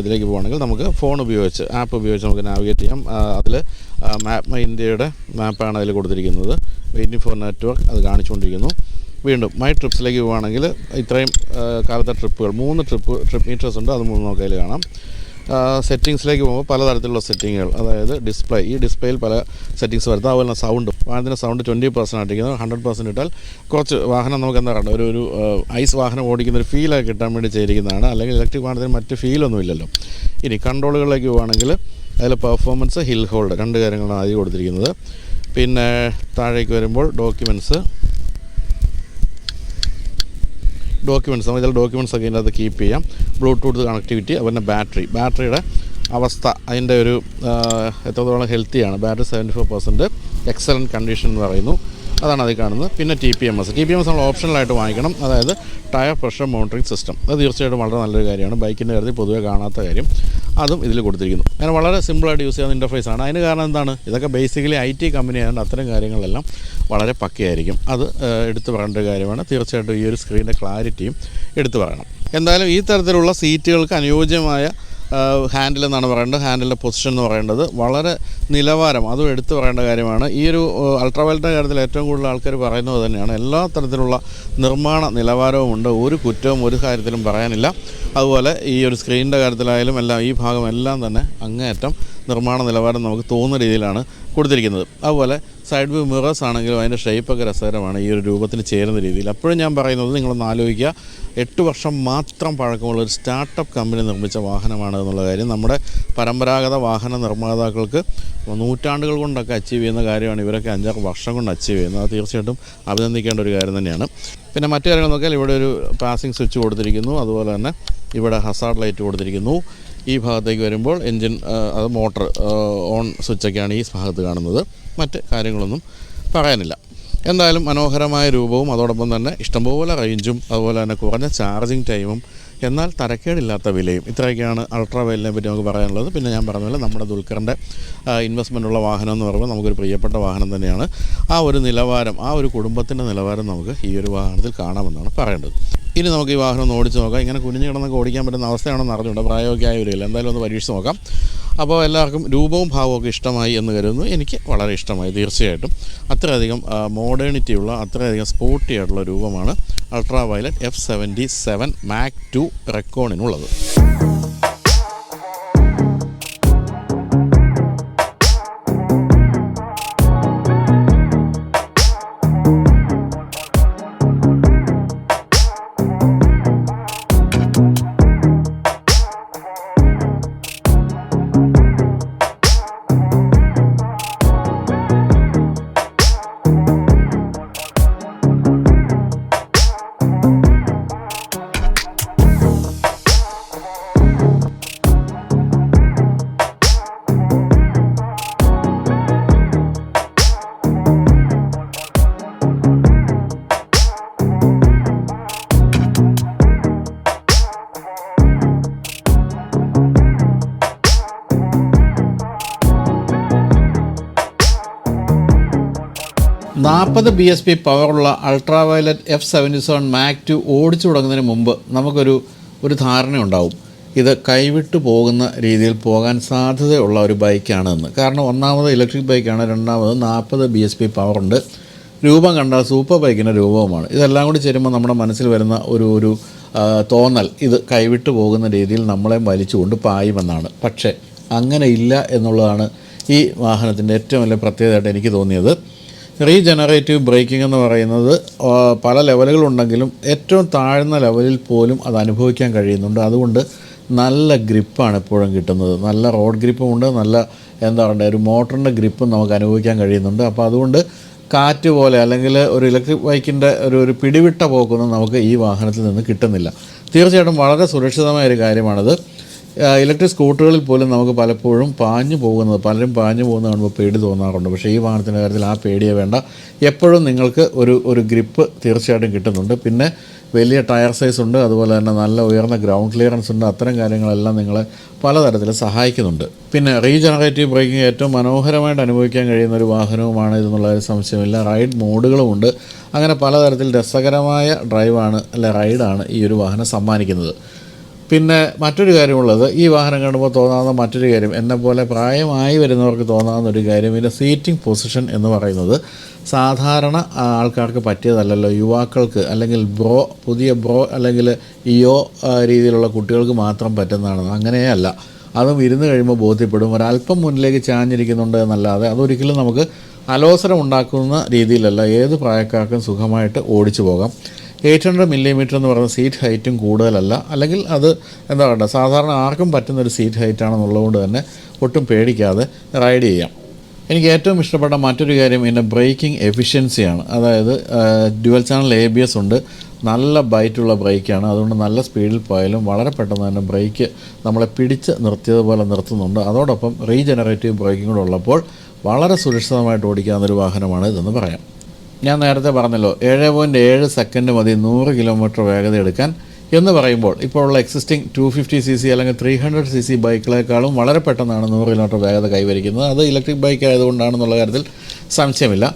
ഇതിലേക്ക് പോകുകയാണെങ്കിൽ നമുക്ക് ഫോൺ ഉപയോഗിച്ച് ആപ്പ് ഉപയോഗിച്ച് നമുക്ക് നാവിഗേറ്റ് ചെയ്യാം. അതിൽ മാപ്പ് മൈ ഇന്ത്യയുടെ മാപ്പാണ് അതിൽ കൊടുത്തിരിക്കുന്നത്. വെയിറ്റിംഗ് ഫോർ നെറ്റ്വർക്ക് അത് കാണിച്ചുകൊണ്ടിരിക്കുന്നു. വീണ്ടും മൈ ട്രിപ്സിലേക്ക് പോവുകയാണെങ്കിൽ ഇത്രയും കാലത്തെ ട്രിപ്പുകൾ മൂന്ന് ട്രിപ്പ് ട്രിപ്പ് മീറ്റേഴ്സ് ഉണ്ട്. അത് മൂന്ന് നോക്കയിൽ കാണാം. സെറ്റിങ്സിലേക്ക് പോകുമ്പോൾ പലതരത്തിലുള്ള സെറ്റിങ്ങുകൾ അതായത് ഡിസ്പ്ലേ ഈ ഡിസ്പ്ലേയിൽ പല സെറ്റിങ്സ് വരുത്തും അതുപോലെ തന്നെ സൗണ്ട് വാഹനത്തിന്റെ സൗണ്ട് ട്വന്റി പെർസെന്റ് ആയിട്ടിരിക്കുന്നത്. ഹൺഡ്രഡ് പെർസെന്റ് ഇട്ടാൽ കുറച്ച് വാഹനം നമുക്ക് എന്താ പറയുക ഒരു ഒരു ഐസ് വാഹനം ഓടിക്കുന്ന ഒരു ഫീലൊക്കെ കിട്ടാൻ വേണ്ടി ചെയ്തിരിക്കുന്നതാണ്. അല്ലെങ്കിൽ ഇലക്ട്രിക് വാഹനത്തിന് മറ്റ് ഫീലൊന്നും ഇല്ലല്ലോ. ഇനി കൺട്രോളുകളിലേക്ക് പോവുകയാണെങ്കിൽ അതിൽ പെർഫോമൻസ് ഹിൽ ഹോൾഡ് രണ്ട് കാര്യങ്ങളാണ് ആദ്യം കൊടുത്തിരിക്കുന്നത്. പിന്നെ താഴേക്ക് വരുമ്പോൾ ഡോക്യുമെന്റ്സ് ഡോക്യുമെന്റ്സ് നമുക്ക് ചില ഡോക്യുമെന്റ്സ് ഒക്കെ ഇതിനകത്ത് കീപ്പ് ചെയ്യാം. ബ്ലൂടൂത്ത് കണക്ടിവിറ്റി അതുപോലെ ബാറ്ററി ബാറ്ററിയുടെ അവസ്ഥ അതിന്റെ ഒരു എത്രത്തോളം ഹെൽത്തിയാണ് battery seventy four percent excellent condition എന്ന് പറയുന്നു. അതാണ് അതിൽ കാണുന്നത്. പിന്നെ T P M S T P M S നമ്മൾ ഓപ്ഷണലായിട്ട് വാങ്ങിക്കണം. അതായത് ടയർ പ്രഷർ മോണിറ്ററിംഗ് സിസ്റ്റം അത് തീർച്ചയായിട്ടും വളരെ നല്ലൊരു കാര്യമാണ്. ബൈക്കിന്റെ കാര്യത്തിൽ പൊതുവെ കാണാത്ത കാര്യം. അതും ഇതിൽ കൊടുത്തിരിക്കുന്നു. അങ്ങനെ വളരെ സിമ്പിളായിട്ട് യൂസ് ചെയ്യുന്ന ഇന്റർഫേസ് ആണ്. അതിന് കാരണം എന്താണ്? ഇതൊക്കെ ബേസിക്കലി ഐ ടി കമ്പനി ആയതുകൊണ്ട് അത്തരം കാര്യങ്ങളെല്ലാം വളരെ പക്കയായിരിക്കും. അത് എടുത്തു പറയേണ്ട ഒരു കാര്യമാണ്. തീർച്ചയായിട്ടും ഈ ഒരു സ്ക്രീനിന്റെ ക്ലാരിറ്റിയും എടുത്തു പറയണം. എന്തായാലും ഈ തരത്തിലുള്ള സീറ്റുകൾക്ക് അനുയോജ്യമായ ഹാൻഡിൽ എന്നാണ് പറയേണ്ടത്. ഹാൻഡിലിന്റെ പൊസിഷൻ എന്ന് പറയേണ്ടത്. വളരെ നിലവാരം അതും എടുത്തു പറയേണ്ട കാര്യമാണ്. ഈ ഒരു അൾട്രാവയലറ്റിന്റെ കാര്യത്തിൽ ഏറ്റവും കൂടുതൽ ആൾക്കാർ പറയുന്നത് തന്നെയാണ്. എല്ലാ തരത്തിലുള്ള നിർമ്മാണ നിലവാരവുമുണ്ട് ഒരു കുറ്റവും ഒരു കാര്യത്തിലും പറയാനില്ല. അതുപോലെ ഈ ഒരു സ്ക്രീനിന്റെ കാര്യത്തിലായാലും എല്ലാം ഈ ഭാഗം എല്ലാം തന്നെ അങ്ങേയറ്റം നിർമ്മാണ നിലവാരം നമുക്ക് തോന്നുന്ന രീതിയിലാണ് കൊടുത്തിരിക്കുന്നത്. അതുപോലെ സൈഡ് വ്യൂ മിറേഴ്സ് ആണെങ്കിലും അതിന്റെ ഷേപ്പൊക്കെ രസകരമാണ് ഈ ഒരു രൂപത്തിൽ ചേരുന്ന രീതിയിൽ. അപ്പോഴും ഞാൻ പറയുന്നത് നിങ്ങളൊന്ന് ആലോചിക്കുക. എട്ട് വർഷം മാത്രം പഴക്കമുള്ള ഒരു സ്റ്റാർട്ടപ്പ് കമ്പനി നിർമ്മിച്ച വാഹനമാണ് എന്നുള്ള കാര്യം. നമ്മുടെ പരമ്പരാഗത വാഹന നിർമ്മാതാക്കൾക്ക് നൂറ്റാണ്ടുകൾ കൊണ്ടൊക്കെ അച്ചീവ് ചെയ്യുന്ന കാര്യമാണ്. ഇവരൊക്കെ അഞ്ചാറ് വർഷം കൊണ്ട് അച്ചീവ് ചെയ്യുന്നത്. അത് തീർച്ചയായിട്ടും അഭിനന്ദിക്കേണ്ട ഒരു കാര്യം തന്നെയാണ്. പിന്നെ മറ്റു കാര്യങ്ങൾ നോക്കിയാൽ ഇവിടെ ഒരു പാസിംഗ് സ്വിച്ച് കൊടുത്തിരിക്കുന്നു. അതുപോലെ തന്നെ ഇവിടെ ഹസാർഡ് ലൈറ്റ് കൊടുത്തിരിക്കുന്നു. ഈ ഭാഗത്തേക്ക് വരുമ്പോൾ എൻജിൻ അത് മോട്ടർ ഓൺ സ്വിച്ചൊക്കെയാണ് ഈ ഭാഗത്ത് കാണുന്നത്. മറ്റ് കാര്യങ്ങളൊന്നും പറയാനില്ല. എന്തായാലും മനോഹരമായ രൂപവും അതോടൊപ്പം തന്നെ ഇഷ്ടംപോലെ റേഞ്ചും അതുപോലെ തന്നെ കുറഞ്ഞ ചാർജിങ് ടൈമും എന്നാൽ തരക്കേടില്ലാത്ത വിലയും. ഇത്രയൊക്കെയാണ് അൾട്രാ വെയിലിനെ പറ്റി നമുക്ക് പറയാനുള്ളത്. പിന്നെ ഞാൻ പറഞ്ഞ പോലെ നമ്മുടെ ദുൽഖറിന്റെ ഇൻവെസ്റ്റ്മെന്റ് ഉള്ള വാഹനം എന്ന് പറയുമ്പോൾ നമുക്കൊരു പ്രിയപ്പെട്ട വാഹനം തന്നെയാണ്. ആ ഒരു നിലവാരം ആ ഒരു കുടുംബത്തിന്റെ നിലവാരം നമുക്ക് ഈ ഒരു വാഹനത്തിൽ കാണാമെന്നാണ് പറയേണ്ടത്. ഇനി നമുക്ക് ഈ വാഹനം ഒന്ന് ഓടിച്ച് നോക്കാം. ഇങ്ങനെ കുഞ്ഞു കിടന്നൊക്കെ ഓടിക്കാൻ പറ്റുന്ന അവസ്ഥയാണെന്ന് അറിഞ്ഞുകൊണ്ട് പ്രായമൊക്കെ ആയവരില്ല എന്തായാലും ഒന്ന് പരീക്ഷിച്ച് നോക്കാം. അപ്പോൾ എല്ലാവർക്കും രൂപവും ഭാവവും ഒക്കെ ഇഷ്ടമായി എന്ന് കരുതുന്നു. എനിക്ക് വളരെ ഇഷ്ടമായി തീർച്ചയായിട്ടും. അത്രയധികം മോഡേണിറ്റി ഉള്ള അത്രയധികം സ്പോർട്ടി ആയിട്ടുള്ള രൂപമാണ് ultra violet F seventy seven Mach two റെക്കോണിനുള്ളത് നാൽപ്പത് ബി എസ് പി പവറുള്ള ultra violet F seventy seven Mach two ഓടിച്ചു തുടങ്ങുന്നതിന് മുമ്പ് നമുക്കൊരു ഒരു ധാരണയുണ്ടാവും. ഇത് കൈവിട്ടു പോകുന്ന രീതിയിൽ പോകാൻ സാധ്യതയുള്ള ഒരു ബൈക്കാണെന്ന്. കാരണം ഒന്നാമത് ഇലക്ട്രിക് ബൈക്കാണ് രണ്ടാമത് നാൽപ്പത് ബി എസ് പി പവറുണ്ട് രൂപം കണ്ടാൽ സൂപ്പർ ബൈക്കിന്റെ രൂപവുമാണ്. ഇതെല്ലാം കൂടി ചേരുമ്പോൾ നമ്മുടെ മനസ്സിൽ വരുന്ന ഒരു ഒരു തോന്നൽ. ഇത് കൈവിട്ടു പോകുന്ന രീതിയിൽ നമ്മളെ വലിച്ചുകൊണ്ട് പായുമെന്നാണ്. പക്ഷേ അങ്ങനെ ഇല്ല എന്നുള്ളതാണ് ഈ വാഹനത്തിന്റെ ഏറ്റവും വലിയ പ്രത്യേകതയായിട്ട് എനിക്ക് തോന്നിയത്. റീജനറേറ്റീവ് ബ്രേക്കിംഗ് എന്ന് പറയുന്നത് പല ലെവലുകളുണ്ടെങ്കിലും ഏറ്റവും താഴ്ന്ന ലെവലിൽ പോലും അത് അനുഭവിക്കാൻ കഴിയുന്നുണ്ട്. അതുകൊണ്ട് നല്ല ഗ്രിപ്പാണ് എപ്പോഴും കിട്ടുന്നത്. നല്ല റോഡ് ഗ്രിപ്പുമുണ്ട് നല്ല എന്താ പറയുക ഒരു മോട്ടറിന്റെ ഗ്രിപ്പും നമുക്ക് അനുഭവിക്കാൻ കഴിയുന്നുണ്ട്. അപ്പോൾ അതുകൊണ്ട് കാറ്റ് പോലെ അല്ലെങ്കിൽ ഒരു ഇലക്ട്രിക് ബൈക്കിന്റെ ഒരു ഒരു പിടിവിട്ട പോക്കൊന്നും നമുക്ക് ഈ വാഹനത്തിൽ നിന്ന് കിട്ടുന്നില്ല. തീർച്ചയായിട്ടും വളരെ സുരക്ഷിതമായ ഒരു കാര്യമാണത്. ഇലക്ട്രിക് സ്കൂട്ടറുകളിൽ പോലും നമുക്ക് പലപ്പോഴും പാഞ്ഞു പോകുന്നത് പലരും പാഞ്ഞു പോകുന്നത് കാണുമ്പോൾ പേടി തോന്നാറുണ്ട്. പക്ഷേ ഈ വാഹനത്തിന്റെ കാര്യത്തിൽ ആ പേടിയെ വേണ്ട. എപ്പോഴും നിങ്ങൾക്ക് ഒരു ഒരു ഗ്രിപ്പ് തീർച്ചയായിട്ടും കിട്ടുന്നുണ്ട്. പിന്നെ വലിയ ടയർ സൈസ് ഉണ്ട് അതുപോലെ തന്നെ നല്ല ഉയർന്ന ഗ്രൗണ്ട് ക്ലിയറൻസ് ഉണ്ട് അത്തരം കാര്യങ്ങളെല്ലാം നിങ്ങളെ പലതരത്തിൽ സഹായിക്കുന്നുണ്ട്. പിന്നെ റീജനറേറ്റീവ് ബ്രേക്കിംഗ് ഏറ്റവും മനോഹരമായിട്ട് അനുഭവിക്കാൻ കഴിയുന്ന ഒരു വാഹനവുമാണ് ഇതെന്നുള്ള ഒരു സംശയമില്ല. റൈഡ് മോഡുകളുമുണ്ട് അങ്ങനെ പലതരത്തിൽ രസകരമായ ഡ്രൈവാണ് അല്ലെ റൈഡാണ് ഈ ഒരു വാഹനം സമ്മാനിക്കുന്നത്. പിന്നെ മറ്റൊരു കാര്യമുള്ളത് ഈ വാഹനം കാണുമ്പോൾ തോന്നാവുന്ന മറ്റൊരു കാര്യം എന്നെ പോലെ പ്രായമായി വരുന്നവർക്ക് തോന്നാവുന്ന ഒരു കാര്യം ഇതിന്റെ സീറ്റിംഗ് പൊസിഷൻ എന്ന് പറയുന്നത് സാധാരണ ആൾക്കാർക്ക് പറ്റിയതല്ലല്ലോ. യുവാക്കൾക്ക് അല്ലെങ്കിൽ ബ്രോ പുതിയ ബ്രോ അല്ലെങ്കിൽ ഇയോ രീതിയിലുള്ള കുട്ടികൾക്ക് മാത്രം പറ്റുന്നതാണ്. അങ്ങനെയല്ല. അതും ഇരുന്ന് കഴിയുമ്പോൾ ബോധ്യപ്പെടും. ഒരല്പം മുന്നിലേക്ക് ചാഞ്ഞിരിക്കുന്നുണ്ട് എന്നല്ലാതെ അതൊരിക്കലും നമുക്ക് അലോസരം ഉണ്ടാക്കുന്ന രീതിയിലല്ല. ഏത് പ്രായക്കാർക്കും സുഖമായിട്ട് ഓടിച്ചു പോകാം. എയ്റ്റ് ഹൺഡ്രഡ് മില്ലിമീറ്റർ എന്ന് പറയുന്ന സീറ്റ് ഹൈറ്റും കൂടുതലല്ല. അല്ലെങ്കിൽ അത് എന്താ പറയുക സാധാരണ ആർക്കും പറ്റുന്ന ഒരു സീറ്റ് ഹൈറ്റാണെന്നുള്ളതുകൊണ്ട് തന്നെ ഒട്ടും പേടിക്കാതെ റൈഡ് ചെയ്യാം. എനിക്ക് ഏറ്റവും ഇഷ്ടപ്പെട്ട മറ്റൊരു കാര്യം ഇതിന്റെ ബ്രേക്കിംഗ് എഫിഷ്യൻസിയാണ്. അതായത് dual channel A B S ഉണ്ട്. നല്ല ബൈറ്റുള്ള ബ്രേക്കാണ്. അതുകൊണ്ട് നല്ല സ്പീഡിൽ പോയാലും വളരെ പെട്ടെന്ന് തന്നെ ബ്രേക്ക് നമ്മളെ പിടിച്ച് നിർത്തിയതുപോലെ നിർത്തുന്നുണ്ട്. അതോടൊപ്പം റീജനറേറ്റീവ് ബ്രേക്കിംഗ് കൂടെ ഉള്ളപ്പോൾ വളരെ സുരക്ഷിതമായിട്ട് ഓടിക്കാവുന്നൊരു വാഹനമാണ് ഇതെന്ന് പറയാം. ഞാൻ നേരത്തെ പറഞ്ഞല്ലോ ഏഴ് പോയിന്റ് ഏഴ് സെക്കൻഡ് മതി നൂറ് കിലോമീറ്റർ വേഗത എടുക്കാൻ എന്ന് പറയുമ്പോൾ ഇപ്പോൾ ഉള്ള existing two fifty C C അല്ലെങ്കിൽ ത്രീ ഹൺഡ്രഡ് സി സി ബൈക്കുകളെക്കാളും വളരെ പെട്ടെന്നാണ് നൂറ് കിലോമീറ്റർ വേഗത കൈവരിക്കുന്നത്. അത് ഇലക്ട്രിക് ബൈക്ക് ആയതുകൊണ്ടാണെന്നുള്ള കാര്യത്തിൽ സംശയമില്ല.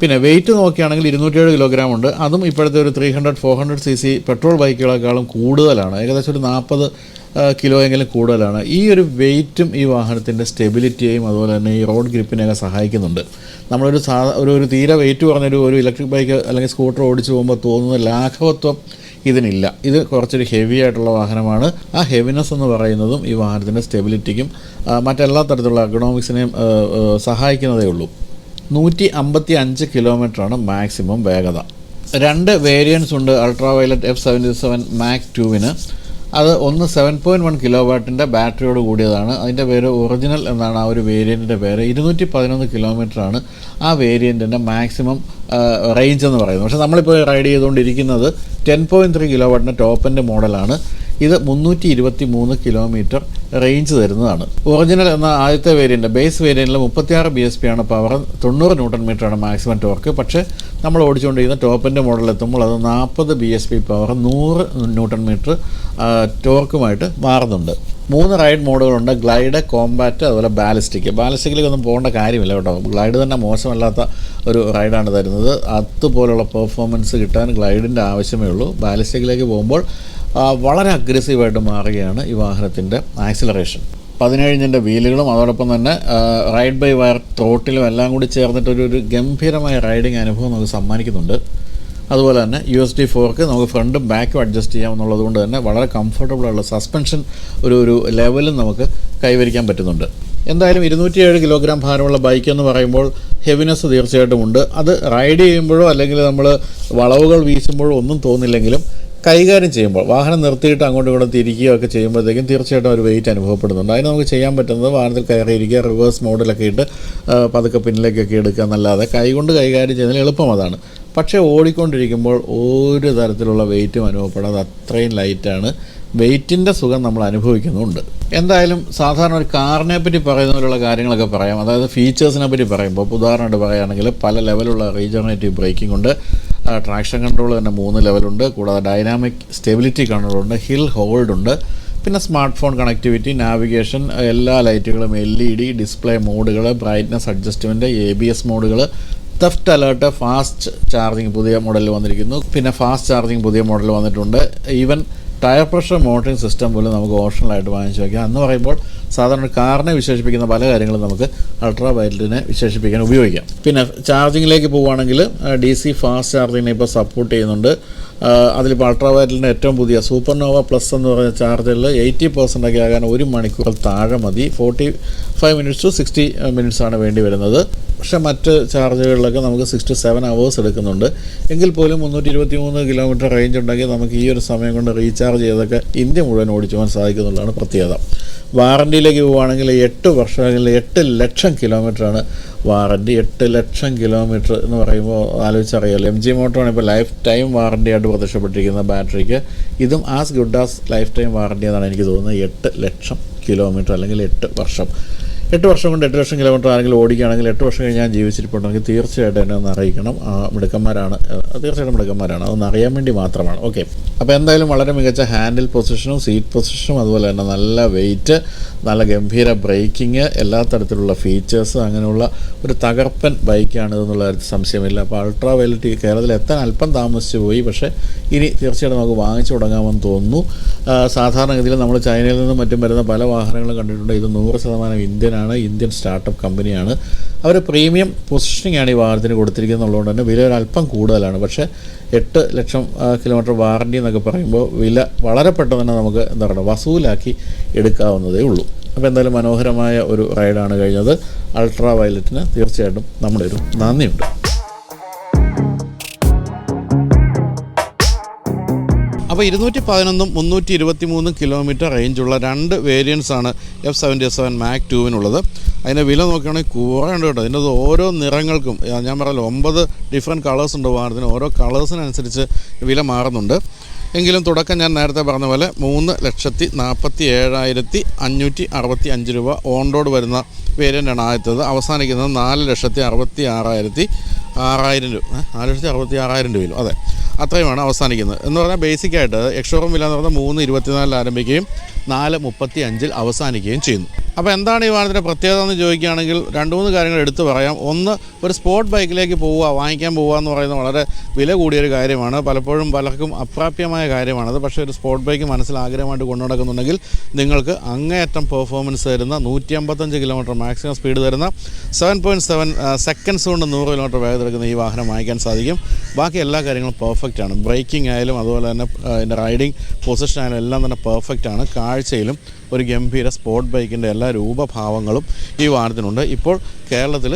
പിന്നെ വെയിറ്റ് നോക്കുകയാണെങ്കിൽ ഇരുന്നൂറ്റേഴ് കിലോഗ്രാം ഉണ്ട്. അതും ഇപ്പോഴത്തെ ഒരു three hundred four hundred C C petrol ബൈക്കുകളെക്കാളും കൂടുതലാണ്. ഏകദേശം ഒരു നാൽപ്പത് കിലോ എങ്കിലും കൂടുതലാണ്. ഈ ഒരു വെയിറ്റും ഈ വാഹനത്തിന്റെ സ്റ്റെബിലിറ്റിയെയും അതുപോലെ തന്നെ ഈ റോഡ് ഗ്രിപ്പിനെയൊക്കെ സഹായിക്കുന്നുണ്ട്. നമ്മളൊരു സാ ഒരു ഒരു തീരെ വെയിറ്റ് പറഞ്ഞൊരു ഒരു ഇലക്ട്രിക് ബൈക്ക് അല്ലെങ്കിൽ സ്കൂട്ടർ ഓടിച്ചു പോകുമ്പോൾ തോന്നുന്ന ലാഘവത്വം ഇതിനില്ല. ഇത് കുറച്ചൊരു ഹെവി ആയിട്ടുള്ള വാഹനമാണ്. ആ ഹെവിനെസ് എന്ന് പറയുന്നതും ഈ വാഹനത്തിന്റെ സ്റ്റെബിലിറ്റിക്കും മറ്റെല്ലാ തരത്തിലുള്ള എക്കണോമിക്സിനെയും സഹായിക്കുന്നതേ ഉള്ളൂ. നൂറ്റി അമ്പത്തി അഞ്ച് കിലോമീറ്ററാണ് മാക്സിമം വേഗത. രണ്ട് വേരിയൻസ് ഉണ്ട്. Ultraviolette F seventy seven Mach ടുവിന് അത് ഒന്ന് സെവൻ പോയിന്റ് വൺ കിലോ വാട്ടിന്റെ ബാറ്ററിയോട് കൂടിയതാണ്. അതിന്റെ പേര് ഒറിജിനൽ എന്നാണ് ആ ഒരു വേരിയന്റിന്റെ പേര്. ഇരുന്നൂറ്റി പതിനൊന്ന് കിലോമീറ്ററാണ് ആ വേരിയന്റിന്റെ മാക്സിമം റേഞ്ച് എന്ന് പറയുന്നത്. പക്ഷേ നമ്മളിപ്പോൾ റൈഡ് ചെയ്തുകൊണ്ടിരിക്കുന്നത് ടെൻ പോയിന്റ് ത്രീ കിലോ വാട്ടിന്റെ ടോപ്പിന്റെ മോഡലാണ് ഇത് മുന്നൂറ്റി ഇരുപത്തി മൂന്ന് കിലോമീറ്റർ റേഞ്ച് തരുന്നതാണ്. ഒറിജിനൽ എന്ന ആദ്യത്തെ വേരിയന്റ് ബേസ് വേരിയന്റിൽ മുപ്പത്തിയാറ് ബി എസ് പി ആണ് പവർ തൊണ്ണൂറ് ന്യൂട്ടൺ മീറ്ററാണ് മാക്സിമം ടോർക്ക് പക്ഷേ നമ്മൾ ഓടിച്ചുകൊണ്ടിരിക്കുന്ന ടോപ്പിന്റെ മോഡൽ എത്തുമ്പോൾ അത് നാൽപ്പത് ബി എസ് പി പവർ നൂറ് ന്യൂട്ടൺ മീറ്റർ ടോർക്കുമായിട്ട് മാറുന്നുണ്ട്. മൂന്ന് റൈഡ് മോഡുകളുണ്ട് ഗ്ലൈഡ് കോമ്പാറ്റ് അതുപോലെ ബാലിസ്റ്റിക് ബാലിസ്റ്റിക്കിലേക്കൊന്നും പോകേണ്ട കാര്യമില്ല കേട്ടോ. ഗ്ലൈഡ് തന്നെ മോശമല്ലാത്ത ഒരു റൈഡാണ് തരുന്നത്. അതുപോലുള്ള പെർഫോമൻസ് കിട്ടാൻ ഗ്ലൈഡിന്റെ ആവശ്യമേ ഉള്ളൂ. ബാലിസ്റ്റിക്കിലേക്ക് പോകുമ്പോൾ വളരെ അഗ്രസീവായിട്ട് മാറുകയാണ് ഈ വാഹനത്തിന്റെ ആക്സിലറേഷൻ പതിനേഴിന്റെ വീലുകളും അതോടൊപ്പം തന്നെ റൈഡ് ബൈ വയർ ത്രോട്ടിലും എല്ലാം കൂടി ചേർന്നിട്ടൊരു ഒരു ഗംഭീരമായ റൈഡിങ് അനുഭവം നമുക്ക് സമ്മാനിക്കുന്നുണ്ട്. അതുപോലെ തന്നെ യു എസ് ഡി ഫോർക്ക് നമുക്ക് ഫ്രണ്ടും ബാക്കും അഡ്ജസ്റ്റ് ചെയ്യാം എന്നുള്ളത് കൊണ്ട് തന്നെ വളരെ കംഫർട്ടബിളുള്ള സസ്പെൻഷൻ ഒരു ഒരു ലെവലും നമുക്ക് കൈവരിക്കാൻ പറ്റുന്നുണ്ട്. എന്തായാലും ഇരുന്നൂറ്റിയേഴ് കിലോഗ്രാം ഭാരമുള്ള ബൈക്ക് എന്ന് പറയുമ്പോൾ ഹെവിനെസ് തീർച്ചയായിട്ടും ഉണ്ട്. അത് റൈഡ് ചെയ്യുമ്പോഴോ അല്ലെങ്കിൽ നമ്മൾ വളവുകൾ വീശുമ്പോഴോ ഒന്നും തോന്നില്ലെങ്കിലും കൈകാര്യം ചെയ്യുമ്പോൾ വാഹനം നിർത്തിയിട്ട് അങ്ങോട്ടും ഇങ്ങോട്ടും തിരിക്കുകയോ ഒക്കെ ചെയ്യുമ്പോഴത്തേക്കും തീർച്ചയായിട്ടും ഒരു വെയിറ്റ് അനുഭവപ്പെടുന്നുണ്ട്. അതിന് നമുക്ക് ചെയ്യാൻ പറ്റുന്നത് വാഹനത്തിൽ കയറിയിരിക്കുക റിവേഴ്സ് മോഡിലൊക്കെ ഇട്ട് പതുക്കെ പിന്നിലേക്കൊക്കെ എടുക്കുക എന്നല്ലാതെ കൈകൊണ്ട് കൈകാര്യം ചെയ്യുന്നതിൽ എളുപ്പം അതാണ്. പക്ഷേ ഓടിക്കൊണ്ടിരിക്കുമ്പോൾ ഒരു തരത്തിലുള്ള വെയിറ്റും അനുഭവപ്പെടാതെ അത്രയും ലൈറ്റാണ് വെയിറ്റിന്റെ സുഖം നമ്മൾ അനുഭവിക്കുന്നുണ്ട്. എന്തായാലും സാധാരണ ഒരു കാറിനെ പറ്റി പറയുന്ന പോലുള്ള കാര്യങ്ങളൊക്കെ പറയാം. അതായത് ഫീച്ചേഴ്സിനെ പറ്റി പറയുമ്പോൾ ഉദാഹരണമായിട്ട് പറയുകയാണെങ്കിൽ പല ലെവലുള്ള റീജനറേറ്റീവ് ബ്രേക്കിംഗ് ഉണ്ട്. ട്രാക്ഷൻ കൺട്രോൾ തന്നെ മൂന്ന് ലെവലുണ്ട് കൂടാതെ ഡൈനാമിക് സ്റ്റെബിലിറ്റി കൺട്രോൾ ഉണ്ട് ഹിൽ ഹോൾഡ് ഉണ്ട്. പിന്നെ സ്മാർട്ട് ഫോൺ കണക്ടിവിറ്റി നാവിഗേഷൻ എല്ലാ ലൈറ്റുകളും എൽ ഇ ഡി ഡിസ്പ്ലേ മോഡുകൾ brightness adjustment A B S മോഡുകൾ തെഫ്റ്റ് അലേർട്ട് ഫാസ്റ്റ് ചാർജിങ് പുതിയ മോഡൽ വന്നിരിക്കുന്നു. പിന്നെ ഫാസ്റ്റ് ചാർജിങ് പുതിയ മോഡൽ വന്നിട്ടുണ്ട്. Even tyre pressure monitoring system പോലും നമുക്ക് ഓപ്ഷണലായിട്ട് വാങ്ങിച്ചു വയ്ക്കാം എന്ന് പറയുമ്പോൾ സാധാരണ കാറിനെ വിശേഷിപ്പിക്കുന്ന പല കാര്യങ്ങളും നമുക്ക് അൾട്രാ വയലറ്റിനെ വിശേഷിപ്പിക്കാൻ ഉപയോഗിക്കാം. പിന്നെ ചാർജിങ്ങിലേക്ക് പോവുകയാണെങ്കിൽ ഡി സി ഫാസ്റ്റ് ചാർജിങ്ങിനെ ഇപ്പോൾ സപ്പോർട്ട് ചെയ്യുന്നുണ്ട്. അതിലിപ്പോൾ അൾട്രാ വയലറ്റിന്റെ ഏറ്റവും പുതിയ സൂപ്പർനോവ പ്ലസ് എന്ന് പറയുന്ന ചാർജറിൽ എയ്റ്റി പെർസെന്റ് ഒക്കെ ആകാൻ ഒരു മണിക്കൂർ താഴെ മതി. Forty five minutes to sixty minutes ആണ് വേണ്ടി വരുന്നത്. പക്ഷേ മറ്റ് ചാർജുകളിലൊക്കെ നമുക്ക് സിക്സ് ടു സെവൻ അവേഴ്സ് എടുക്കുന്നുണ്ട്. എങ്കിൽ പോലും മുന്നൂറ്റി ഇരുപത്തി മൂന്ന് കിലോമീറ്റർ റേഞ്ച് ഉണ്ടെങ്കിൽ നമുക്ക് ഈ ഒരു സമയം കൊണ്ട് റീചാർജ് ചെയ്തൊക്കെ ഇന്ത്യ മുഴുവൻ ഓടിച്ചു പോകാൻ സാധിക്കുന്നുള്ളതാണ് പ്രത്യേകത. വാറണ്ടിയിലേക്ക് പോവുകയാണെങ്കിൽ എട്ട് വർഷം അല്ലെങ്കിൽ എട്ട് ലക്ഷം കിലോമീറ്ററാണ് വാറണ്ടി എട്ട് ലക്ഷം കിലോമീറ്റർ എന്ന് പറയുമ്പോൾ ആലോചിച്ചറിയാമല്ലോ എം ജി മോട്ടോറാണ് ഇപ്പോൾ ലൈഫ് ടൈം വാറണ്ടി ആയിട്ട് പ്രത്യക്ഷപ്പെട്ടിരിക്കുന്ന ബാറ്ററിക്ക് ഇതും as good as lifetime warranty എന്നാണ് എനിക്ക് തോന്നുന്നത്. എട്ട് ലക്ഷം കിലോമീറ്റർ അല്ലെങ്കിൽ എട്ട് വർഷം. എട്ട് വർഷം കൊണ്ട് എട്ട് ലക്ഷം കിലോമീറ്റർ ആരെങ്കിലും ഓടിക്കുകയാണെങ്കിൽ എട്ട് വർഷം കഴിഞ്ഞ് ഞാൻ ജീവിച്ചിരിപ്പുണ്ടെങ്കിൽ തീർച്ചയായിട്ടും എന്നെ ഒന്ന് അറിയിക്കണം. മിടുക്കന്മാരാണ് തീർച്ചയായിട്ടും മിടുക്കന്മാരാണ്. അതൊന്ന് അറിയാൻ വേണ്ടി മാത്രമാണ്. ഓക്കെ അപ്പോൾ എന്തായാലും വളരെ മികച്ച ഹാൻഡിൽ പൊസിഷനും സീറ്റ് പൊസിഷനും അതുപോലെ തന്നെ നല്ല വെയിറ്റ് നല്ല ഗംഭീര ബ്രേക്കിങ് എല്ലാ തരത്തിലുള്ള ഫീച്ചേഴ്സ് അങ്ങനെയുള്ള ഒരു തകർപ്പൻ ബൈക്കാണ് എന്നുള്ള സംശയമില്ല. അപ്പോൾ അൾട്രാ വയലറ്റ് കേരളത്തിൽ എത്താൻ അല്പം താമസിച്ചു പോയി. പക്ഷേ ഇനി തീർച്ചയായിട്ടും നമുക്ക് വാങ്ങിച്ചു തുടങ്ങാമെന്ന് തോന്നുന്നു. സാധാരണഗതിയിൽ നമ്മൾ ചൈനയിൽ നിന്നും മറ്റും വരുന്ന പല വാഹനങ്ങളും കണ്ടിട്ടുണ്ട്. ഇത് നൂറ് ശതമാനം ഇന്ത്യനാണ് ഇന്ത്യൻ സ്റ്റാർട്ടപ്പ് കമ്പനിയാണ്. അവർ പ്രീമിയം പൊസിഷനിങ് ആണ് ഈ വാഹനത്തിന് കൊടുത്തിരിക്കുന്നത് കൊടുത്തിരിക്കുന്നതുള്ളതുകൊണ്ട് തന്നെ വില ഒരല്പം കൂടുതലാണ്. പക്ഷേ എട്ട് ലക്ഷം കിലോമീറ്റർ വാറണ്ടി എന്നൊക്കെ പറയുമ്പോൾ വില വളരെ പെട്ടെന്ന് തന്നെ നമുക്ക് എന്താ പറയുക വസൂലാക്കി എടുക്കാവുന്നതേ ഉള്ളൂ. അപ്പോൾ എന്തായാലും മനോഹരമായ ഒരു റൈഡാണ് കഴിഞ്ഞത്. അൾട്രാ വയലറ്റിന് തീർച്ചയായിട്ടും നമ്മുടെ ഒരു നന്ദിയുണ്ട്. അപ്പോൾ ഇരുന്നൂറ്റി പതിനൊന്നും മുന്നൂറ്റി ഇരുപത്തി മൂന്നും കിലോമീറ്റർ റേഞ്ചുള്ള രണ്ട് വേരിയൻസ് ആണ് എഫ് സെവന്റി സെവൻ മാക് ടുവിനുള്ളത് അതിന്റെ വില നോക്കുകയാണെങ്കിൽ കുറേ ഉണ്ട് കേട്ടോ. അതിന്റെ ഓരോ നിറങ്ങൾക്കും ഞാൻ പറഞ്ഞല്ലോ ഒമ്പത് ഡിഫറെന്റ് കളേഴ്സ് ഉണ്ട് വാഹനത്തിന് ഓരോ കളേഴ്സിനനുസരിച്ച് വില മാറുന്നുണ്ട്. എങ്കിലും തുടക്കം ഞാൻ നേരത്തെ പറഞ്ഞ പോലെ മൂന്ന് ലക്ഷത്തി നാൽപ്പത്തി ഏഴായിരത്തി അഞ്ഞൂറ്റി അറുപത്തി അഞ്ച് രൂപ ഓൺ റോഡ് വരുന്ന വേരിയന്റാണ് ആദ്യത്തത്. അവസാനിക്കുന്നത് നാല് ലക്ഷത്തി അറുപത്തി ആറായിരത്തി ആറായിരം രൂപ നാല് ലക്ഷത്തി അറുപത്തി ആറായിരം രൂപയിലും അതെ. അത്രയുമാണ് അവസാനിക്കുന്നത്. എന്ന് പറഞ്ഞാൽ ബേസിക്കായിട്ട് എക്സ്ഷോറൂം വില എന്ന് പറഞ്ഞാൽ മൂന്ന് ഇരുപത്തിനാലിൽ ആരംഭിക്കുകയും നാല് മുപ്പത്തി അഞ്ചിൽ അവസാനിക്കുകയും ചെയ്യുന്നു. അപ്പോൾ എന്താണ് ഈ വാഹനത്തിന്റെ പ്രത്യേകത എന്ന് ചോദിക്കുകയാണെങ്കിൽ രണ്ട് മൂന്ന് കാര്യങ്ങൾ എടുത്തു പറയാം. ഒന്ന് ഒരു സ്പോർട്ട് ബൈക്കിലേക്ക് പോവുക വാങ്ങിക്കാൻ പോവുക എന്ന് പറയുന്നത് വളരെ വില കൂടിയൊരു കാര്യമാണ്. പലപ്പോഴും പലർക്കും അപ്രാപ്യമായ കാര്യമാണത് പക്ഷേ ഒരു സ്പോർട്ട് ബൈക്ക് മനസ്സിൽ ആഗ്രഹമായിട്ട് കൊണ്ടു നടക്കുന്നുണ്ടെങ്കിൽ നിങ്ങൾക്ക് അങ്ങേയറ്റം പെർഫോമൻസ് തരുന്ന നൂറ്റി അമ്പത്തഞ്ച് കിലോമീറ്റർ മാക്സിമം സ്പീഡ് തരുന്ന സെവൻ പോയിന്റ് സെവൻ സെക്കൻഡ്സ് കൊണ്ട് നൂറ് കിലോമീറ്റർ വേഗത എടുക്കുന്ന ഈ വാഹനം വാങ്ങിക്കാൻ സാധിക്കും. ബാക്കി എല്ലാ കാര്യങ്ങളും പെർഫെക്റ്റ് ആണ്. ബ്രേക്കിംഗ് ആയാലും അതുപോലെ തന്നെ അതിന്റെ റൈഡിംഗ് പൊസിഷൻ ആയാലും എല്ലാം തന്നെ പെർഫെക്റ്റ് ആണ്. കാഴ്ചയിലും ഒരു ഗംഭീര സ്പോർട്ട് ബൈക്കിന്റെ എല്ലാ രൂപഭാവങ്ങളും ഈ വാഹനത്തിനുണ്ട്. ഇപ്പോൾ കേരളത്തിൽ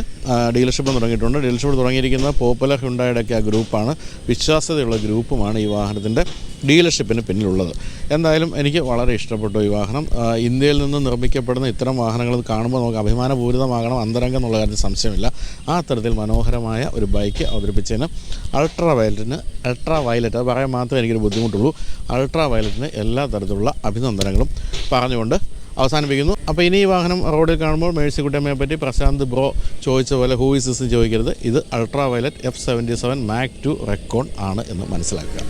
ഡീലർഷിപ്പ് തുടങ്ങിയിട്ടുണ്ട്. ഡീലർഷിപ്പ് തുടങ്ങിയിരിക്കുന്ന പോപ്പുലർ ഹുണ്ടായുടെയൊക്കെ ആ ഗ്രൂപ്പാണ്. വിശ്വാസ്യതയുള്ള ഗ്രൂപ്പുമാണ് ഈ വാഹനത്തിന്റെ ഡീലർഷിപ്പിന് പിന്നിലുള്ളത്. എന്തായാലും എനിക്ക് വളരെ ഇഷ്ടപ്പെട്ടു ഈ വാഹനം. ഇന്ത്യയിൽ നിന്ന് നിർമ്മിക്കപ്പെടുന്ന ഇത്തരം വാഹനങ്ങൾ കാണുമ്പോൾ നമുക്ക് അഭിമാനപൂരിതമാകണം അന്തരംഗം എന്നുള്ള കാര്യത്തിൽ സംശയമില്ല. ആ തരത്തിൽ മനോഹരമായ ഒരു ബൈക്ക് അവതരിപ്പിച്ചതിന് അൾട്രാ വയലറ്റിന് അൾട്രാ വയലറ്റ് അത് പറയാൻ മാത്രമേ എനിക്കൊരു ബുദ്ധിമുട്ടുള്ളൂ. അൾട്രാ വയലറ്റിന് എല്ലാ തരത്തിലുള്ള അഭിനന്ദനങ്ങളും പറഞ്ഞുകൊണ്ട് അവസാനിപ്പിക്കുന്നു. അപ്പോൾ ഇനി ഈ വാഹനം റോഡിൽ കാണുമ്പോൾ മേഴ്സിക്കുട്ടിയമ്മയെ പറ്റി പ്രശാന്ത് ബ്രോ ചോദിച്ച പോലെ ഹൂ ഇസ് ചോദിക്കരുത്. ഇത് ultra violet F seventy seven Mach two Recon ആണ് എന്ന് മനസ്സിലാക്കുക.